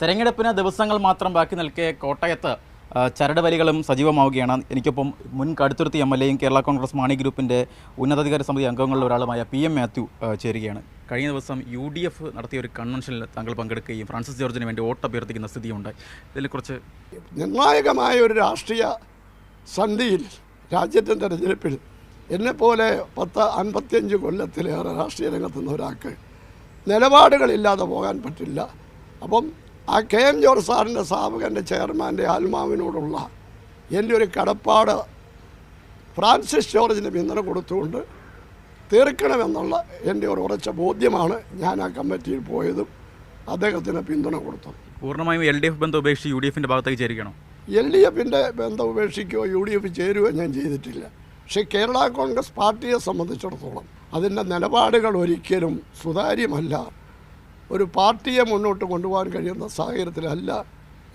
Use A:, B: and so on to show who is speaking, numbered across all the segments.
A: തെരഞ്ഞെടുപ്പിന് ദിവസങ്ങൾ മാത്രം ബാക്കി നിൽക്കെ കോട്ടയത്ത് ചരട് വലികളും സജീവമാവുകയാണ്. എനിക്കൊപ്പം മുൻ കടുത്തുരുത്തി എം എൽ എയും കേരള കോൺഗ്രസ് മാണി ഗ്രൂപ്പിന്റെ ഉന്നതാധികാര സമിതി അംഗങ്ങളിൽ ഒരാളുമായ പി എം മാത്യു ചേരുകയാണ്. കഴിഞ്ഞ ദിവസം യു ഡി എഫ് നടത്തിയ ഒരു കൺവെൻഷനിൽ താങ്കൾ പങ്കെടുക്കുകയും ഫ്രാൻസിസ് ജോർജിന് വേണ്ടി വോട്ട് അഭ്യർത്ഥിക്കുന്ന സ്ഥിതിയുണ്ടായി. ഇതിനെക്കുറിച്ച്
B: നിർണായകമായ ഒരു രാഷ്ട്രീയ സന്ധിയിൽ രാജ്യത്തെ തെരഞ്ഞെടുപ്പിൽ എന്നെപ്പോലെ പത്ത് അൻപത്തിയഞ്ച് കൊല്ലത്തിലേറെ രാഷ്ട്രീയ രംഗത്തുനിന്ന് ഒരാൾക്ക് നിലപാടുകളില്ലാതെ പോകാൻ പറ്റില്ല. അപ്പം ആ കെ എം ജോർജ് സാറിന്റെ സാബകന്റെ ചെയർമാന്റെ ആത്മാവിനോടുള്ള എന്റെ ഒരു കടപ്പാട് ഫ്രാൻസിസ് ജോർജിന് പിന്തുണ കൊടുത്തുകൊണ്ട് തീർക്കണമെന്നുള്ള എന്റെ ഒരു ഉറച്ച ബോധ്യമാണ് ഞാൻ ആ കമ്മിറ്റിയിൽ പോയതും അദ്ദേഹത്തിന് പിന്തുണ കൊടുത്തത്.
A: പൂർണമായും എൽ ഡി എഫ് ബന്ധം ഉപേക്ഷിച്ച് യു ഡി എഫിന്റെ ഭാഗത്തേക്ക് ചേരുകയാണോ?
B: എൽ ഡി എഫിന്റെ ബന്ധം ഉപേക്ഷിക്കുകയോ യു ഡി എഫ് ചേരുകയോ ഞാൻ ചെയ്തിട്ടില്ല. പക്ഷേ കേരള കോൺഗ്രസ് പാർട്ടിയെ സംബന്ധിച്ചിടത്തോളം അതിന്റെ നിലപാടുകൾ ഒരിക്കലും സുതാര്യമല്ല. ഒരു പാർട്ടിയെ മുന്നോട്ട് കൊണ്ടുപോകാൻ കഴിയുന്ന സാഹചര്യത്തിലല്ല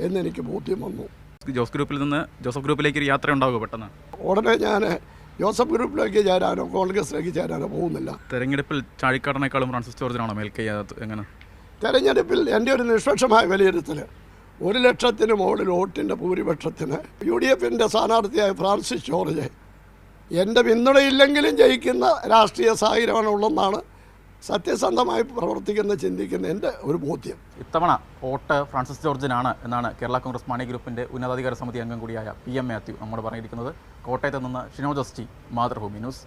B: എന്നെനിക്ക് ബോധ്യം വന്നു.
A: ജോസ് ഗ്രൂപ്പിൽ നിന്ന് ജോസഫ് ഗ്രൂപ്പിലേക്ക് ഒരു യാത്ര ഉണ്ടാകുമോ പെട്ടെന്ന്?
B: ഉടനെ ഞാൻ ജോസഫ് ഗ്രൂപ്പിലേക്ക് ചേരാനോ കോൺഗ്രസിലേക്ക് ചേരാനോ പോകുന്നില്ല.
A: തെരഞ്ഞെടുപ്പിൽ ചാഴിക്കാടനേക്കാളും ഫ്രാൻസിസ് ജോർജിനാണോ മേൽക്കൈ എങ്ങനെ?
B: തെരഞ്ഞെടുപ്പിൽ എന്റെ ഒരു നിഷ്പക്ഷമായ വിലയിരുത്തൽ ഒരു ലക്ഷത്തിന് മുകളിൽ വോട്ടിന്റെ ഭൂരിപക്ഷത്തിന് യു ഡി എഫിന്റെ സ്ഥാനാർത്ഥിയായ ഫ്രാൻസിസ് ജോർജ് എന്റെ പിന്തുണയില്ലെങ്കിലും ജയിക്കുന്ന രാഷ്ട്രീയ സാഹചര്യമാണ് ഉള്ളതെന്നാണ് സത്യസന്ധമായി പ്രവർത്തിക്കുന്ന ചിന്തിക്കുന്ന എന്റെ ഒരു ബോധ്യം.
A: ഇത്തവണ വോട്ട് ഫ്രാൻസിസ് ജോർജിനാണ് എന്നാണ് കേരള കോൺഗ്രസ് മാണി ഗ്രൂപ്പിന്റെ ഉന്നതാധികാര സമിതി അംഗം കൂടിയായ പി എം മാത്യു നമ്മോട് പറഞ്ഞിരിക്കുന്നത്. കോട്ടയത്ത് നിന്ന് ഷിനോ ജസ്റ്റി മാതൃഭൂമി ന്യൂസ്.